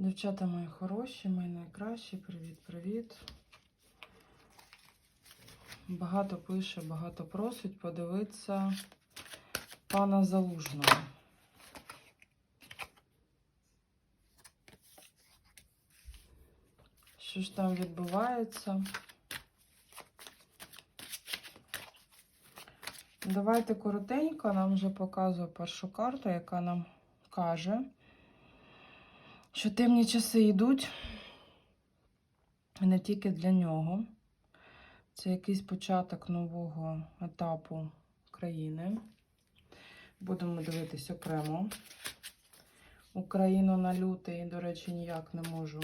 Дівчата мої хороші, мої найкращі. Привіт-привіт. Багато пише, багато просить подивитися пана Залужного. Що ж там відбувається? Давайте коротенько, нам вже показує першу карту, яка нам каже, що темні часи йдуть не тільки для нього. Це якийсь початок нового етапу країни. Будемо дивитись окремо. Україну на лютий, до речі, ніяк не можу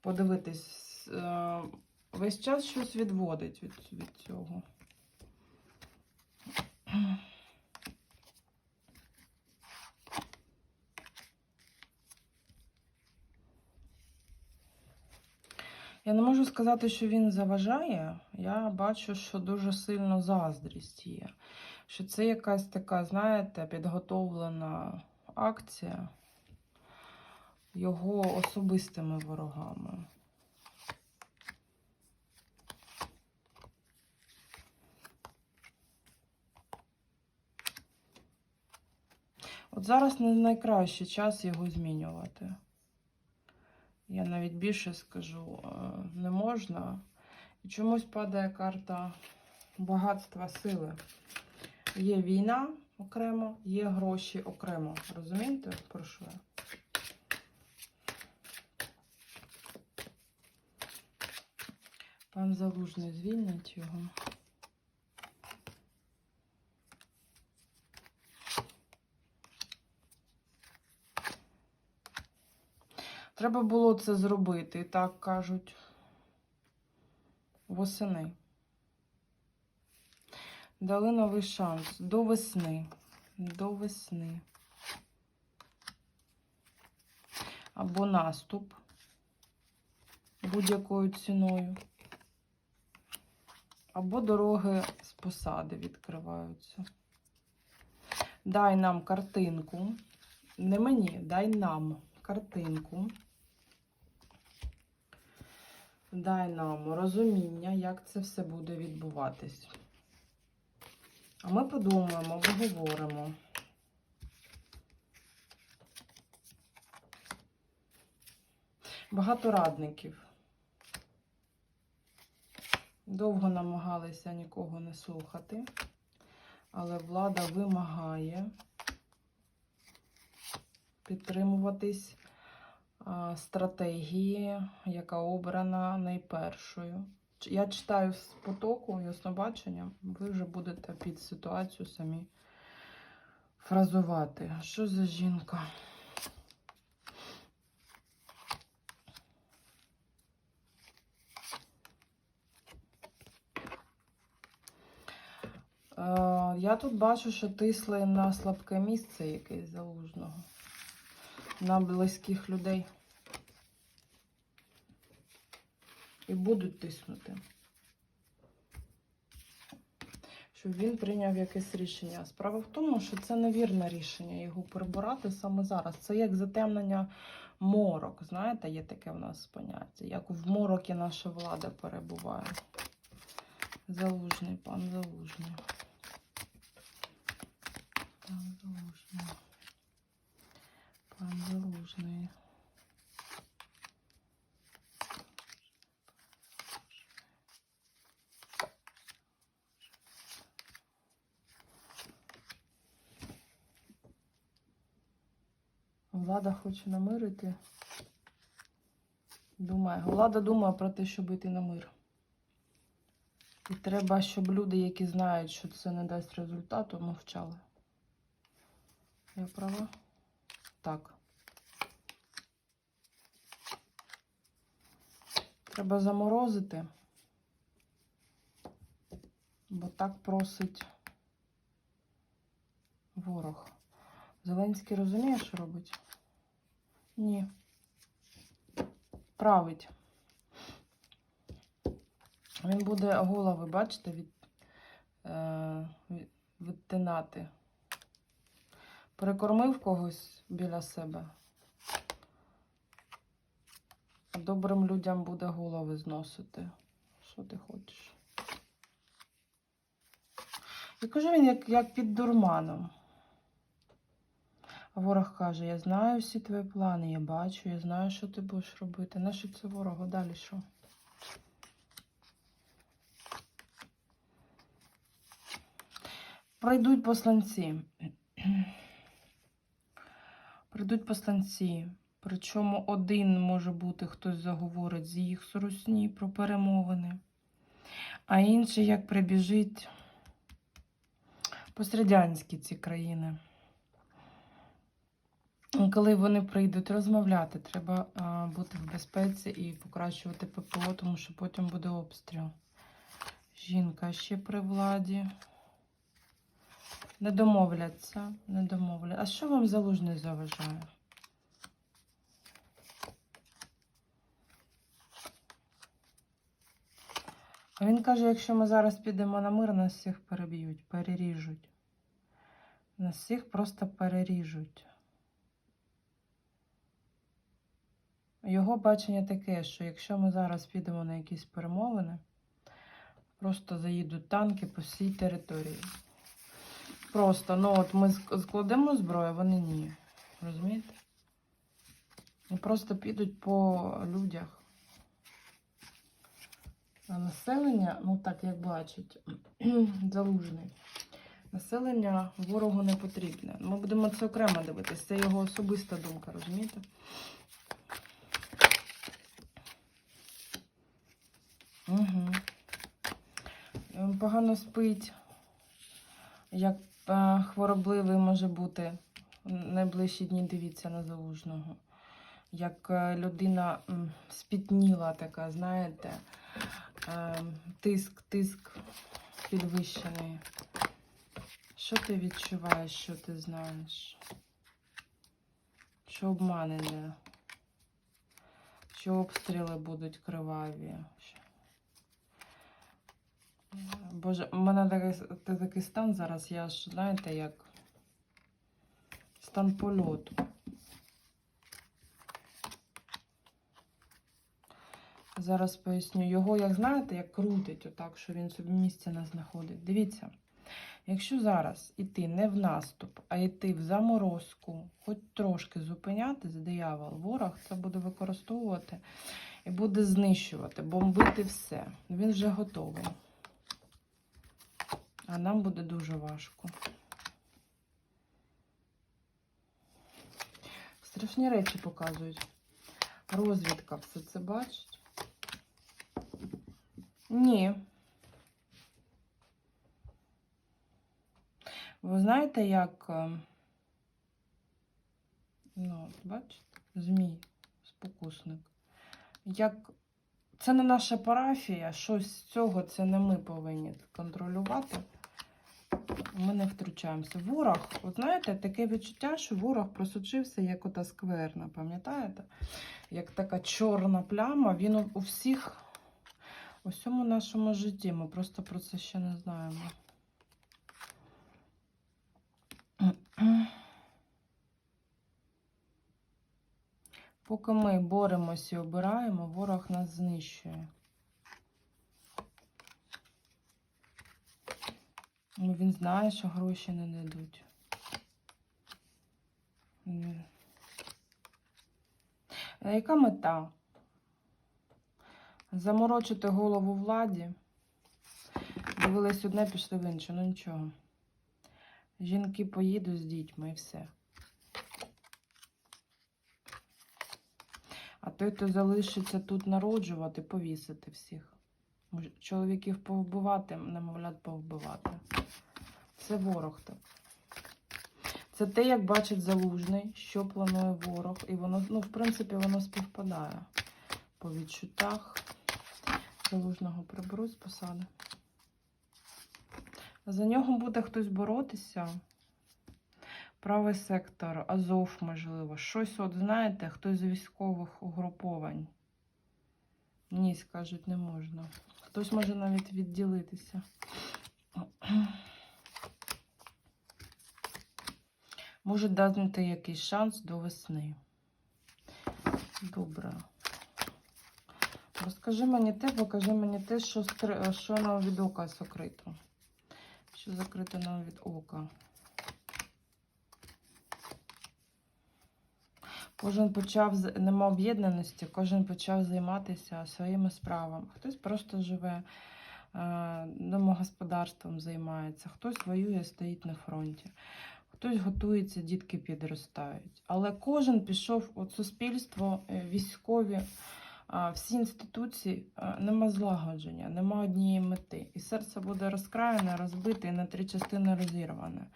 подивитись. Е, Весь час щось відводить від, від цього. Я не можу сказати, що він заважає. Я бачу, що дуже сильно заздрість є. Що це якась така, знаєте, підготовлена акція його особистими ворогами. От зараз не найкращий час його змінювати. Я навіть більше скажу, е, не можна. І чомусь падає карта багатства сили. Є війна окремо, є гроші окремо. Розумієте, про що я? Пан Залужний звільнить його. Треба було це зробити, так кажуть, восени. Дали новий шанс до весни. До весни. Або наступ будь-якою ціною. Або дороги з посади відкриваються. Дай нам картинку. Не мені, дай нам картинку. Дай нам розуміння, як це все буде відбуватись. А ми подумаємо, обговоримо. Багато радників. Довго намагалися нікого не слухати, але влада вимагає підтримуватись стратегії, яка обрана найпершою. Я читаю з потоку яснобачення, ви вже будете під ситуацію самі фразувати. Що за жінка? Е, Я тут бачу, що тисли на слабке місце якесь залужного, на близьких людей. І будуть тиснути. Щоб він прийняв якесь рішення. Справа в тому, що це невірне рішення його прибирати саме зараз. Це як затемнення морок. Знаєте, є таке в нас поняття. Як в морокі наша влада перебуває. Залужний, пан залужний. Пан залужний. Залужний. Влада хоче намирити. Думає. Влада думає про те, щоб йти на мир. І треба, щоб люди, які знають, що це не дасть результату, мовчали. Я права? Так. Треба заморозити. Бо так просить ворог. Зеленський розуміє, що робить? Ні. Править. Він буде голови, бачите, від, е, відтинати. Перекормив когось біля себе. Добрим людям буде голови зносити. Що ти хочеш? Я кажу він як, як під дурманом. А ворог каже: Я знаю всі твої плани, я бачу, я знаю, що ти будеш робити. Нащо це ворогу? Далі що? Пройдуть посланці. Прийдуть посланці. Причому один може бути, хтось заговорить з їх сорусні про перемовини, а інший як прибіжить пострадянські ці країни. Коли вони прийдуть розмовляти, треба бути в безпеці і покращувати ППО, тому що потім буде обстріл. Жінка ще при владі. Не домовляться, не домовляться. А що вам залужний заважає? Він каже, якщо ми зараз підемо на мир, нас всіх переб'ють, переріжуть. Нас всіх просто переріжуть. Його бачення таке, що якщо ми зараз підемо на якісь перемовини, просто заїдуть танки по всій території. Просто, ну от ми складемо зброю, вони ні. Розумієте? Просто підуть по людях. Населення, ну так як бачить, залужний. Населення ворогу не потрібне. Ми будемо це окремо дивитися. Це його особиста думка, розумієте? Угу. Погано спить. Як е, хворобливий може бути найближчі дні, дивіться на залужного. Як е, людина спітніла така, знаєте, тиск, тиск підвищений. Що ти відчуваєш, що ти знаєш? Що обманене? Що обстріли будуть криваві? Боже, у мене такий, такий стан зараз, я ж, знаєте, як стан польоту. Зараз поясню. Його, як знаєте, як крутить отак, що він собі місця не знаходить. Дивіться, якщо зараз іти не в наступ, а йти в заморозку, хоч трошки зупинятись, диявол, ворог це буде використовувати і буде знищувати, бомбити все. Він вже готовий. А нам буде дуже важко. Страшні речі показують. Розвідка все це бачить. Ні. Ви знаєте, як. е, Ну, бачите? Змій, спокусник. Як це не наша парафія, щось з цього це не ми повинні контролювати. Ми не втручаємося. Ворог, от знаєте, таке відчуття, що ворог просочився, як ота скверна, пам'ятаєте? Як така чорна пляма, він у всіх, у всьому нашому житті. Ми просто про це ще не знаємо. Поки ми боремося і обираємо, ворог нас знищує. Ну, Він знає, що гроші не дадуть. Яка мета? Заморочити голову владі. Дивились одне, пішли в інше. Ну нічого. Жінки поїдуть з дітьми і все. А той, хто залишиться тут народжувати, повісити всіх. Чоловіків повбивати, немовлят повбивати. Це ворог так. Це те, як бачить залужний, що планує ворог. І воно, ну, в принципі, воно співпадає по відчуттях. Залужного приберуть з посади. За нього буде хтось боротися. Правий сектор, Азов, можливо. Щось, от знаєте, хтось з військових угруповань. Ні, скажуть, не можна. Хтось може навіть відділитися. Може дати якийсь шанс до весни. Добре. Розкажи мені те, покажи мені те, що, скри... що нам від ока закрито. Що закрито нам від ока. Кожен почав, нема об'єднаності, кожен почав займатися своїми справами. Хтось просто живе, е, домогосподарством займається, хтось воює, стоїть на фронті, хтось готується, дітки підростають. Але кожен пішов у суспільство, е, військові, всі інституції, нема злагодження, нема однієї мети. І серце буде розкраєне, розбите і на три частини розірване.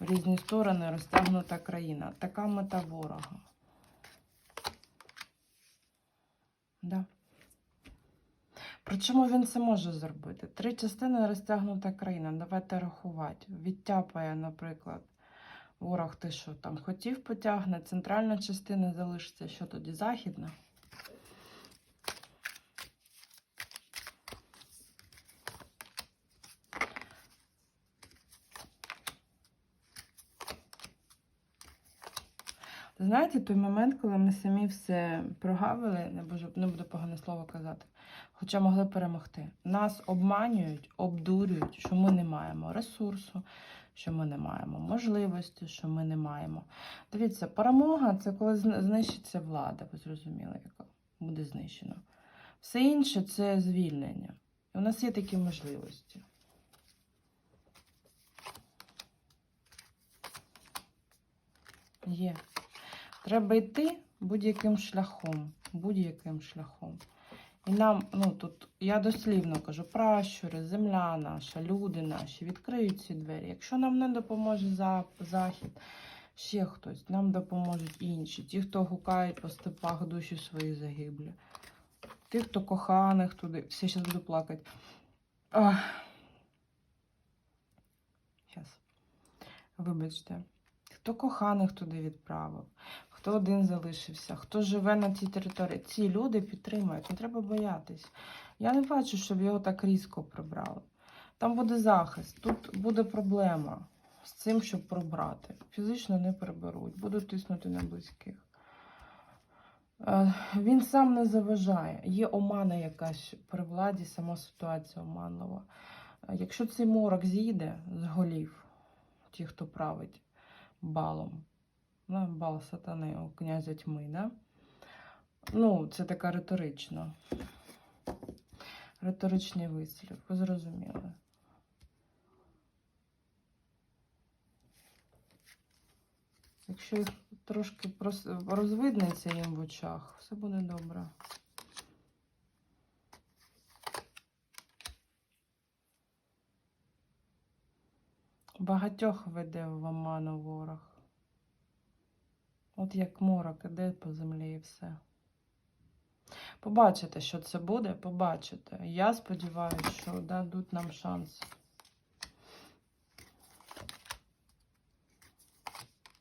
В різні сторони розтягнута країна. Така мета ворога. Да. Причому він це може зробити? Три частини розтягнута країна. Давайте рахувати. Відтяпає, наприклад, ворог ти що там хотів потягне, центральна частина залишиться, що тоді західна. Знаєте, той момент, коли ми самі все прогавили, не боже, не буду погане слово казати, хоча могли перемогти. Нас обманюють, обдурюють, що ми не маємо ресурсу, що ми не маємо можливості, що ми не маємо. Дивіться, перемога це коли знищиться влада, ви зрозуміли, яка буде знищена. Все інше це звільнення. І у нас є такі можливості. Є. Треба йти будь-яким шляхом. Будь-яким шляхом. І нам, ну тут я дослівно кажу, пращури, земля наша, люди наші відкриють ці двері. Якщо нам не допоможе за, захід, ще хтось, нам допоможуть інші. Ті, хто гукають по степах душі свої загиблі. Ті, хто коханих туди. Все, зараз буду плакати. Зараз. Вибачте. Хто коханих туди відправив, хто один залишився, хто живе на цій території. Ці люди підтримують, не треба боятись. Я не бачу, щоб його так різко прибрали. Там буде захист, тут буде проблема з цим, щоб пробрати. Фізично не приберуть, будуть тиснути на близьких. Е, Він сам не заважає. Є омана якась при владі, сама ситуація оманлива. Е, Якщо цей морок зійде з голів, ті, хто править, балом. Ну, бал сатани у князя тьми, да? Ну, це така риторична. Риторичний вислів, ви зрозуміли. Якщо їх трошки розвиднеться їм в очах, все буде добре. Багатьох веде в оману ворог. От як морок іде по землі і все. Побачите, що це буде, побачите. Я сподіваюся, що дадуть нам шанс.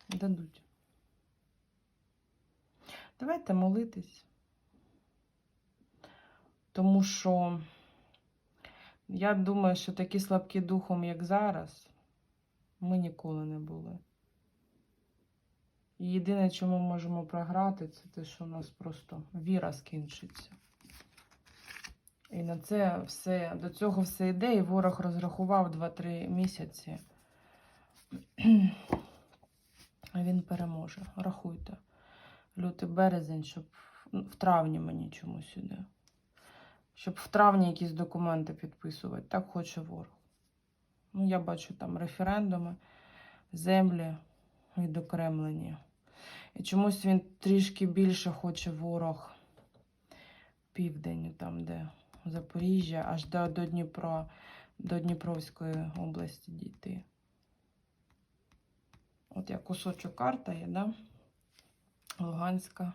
Дадуть. Давайте молитись. Тому що я думаю, що такі слабкі духом, як зараз, ми ніколи не були. Єдине, чому ми можемо програти, це те, що у нас просто віра скінчиться. І на це все, до цього все йде, і ворог розрахував 2-3 місяці. А він переможе. Рахуйте. Лютий березень, щоб ну, в травні мені чомусь іде. Щоб в травні якісь документи підписувати. Так хоче ворог. Ну, я бачу там референдуми, землі відокремлені. І чомусь він трішки більше хоче ворог південь, там, де Запоріжжя, аж до, до Дніпро, до Дніпровської області дійти. От як кусочок карта є, да? Луганська,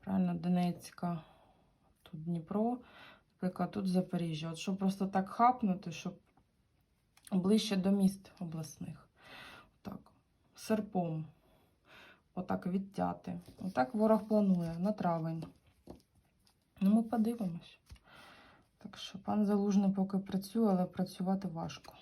правильно, Донецька, тут Дніпро, наприклад, тут Запоріжжя. От щоб просто так хапнути, щоб ближче до міст обласних. Так, серпом. Отак відтяти. Отак ворог планує на травень. Ну, ми подивимось. Так що пан Залужний поки працює, але працювати важко.